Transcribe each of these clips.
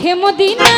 দেখে মদিনা।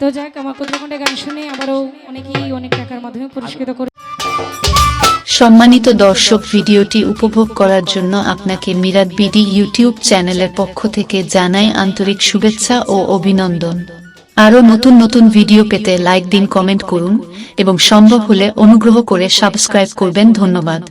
তো যাক আমার কুদ্রকণ্ঠে গান শুনে আবারও অনেকেই অনেক টাকার মাধ্যমে পুরস্কৃত করে সম্মানিত দর্শক, ভিডিওটি উপভোগ করার জন্য আপনাকে মিরাদ বিডি ইউটিউব চ্যানেলের পক্ষ থেকে জানাই আন্তরিক শুভেচ্ছা ও অভিনন্দন। আরও নতুন নতুন ভিডিও পেতে লাইক দিন, কমেন্ট করুন এবং সম্ভব হলে অনুগ্রহ করে সাবস্ক্রাইব করবেন। ধন্যবাদ।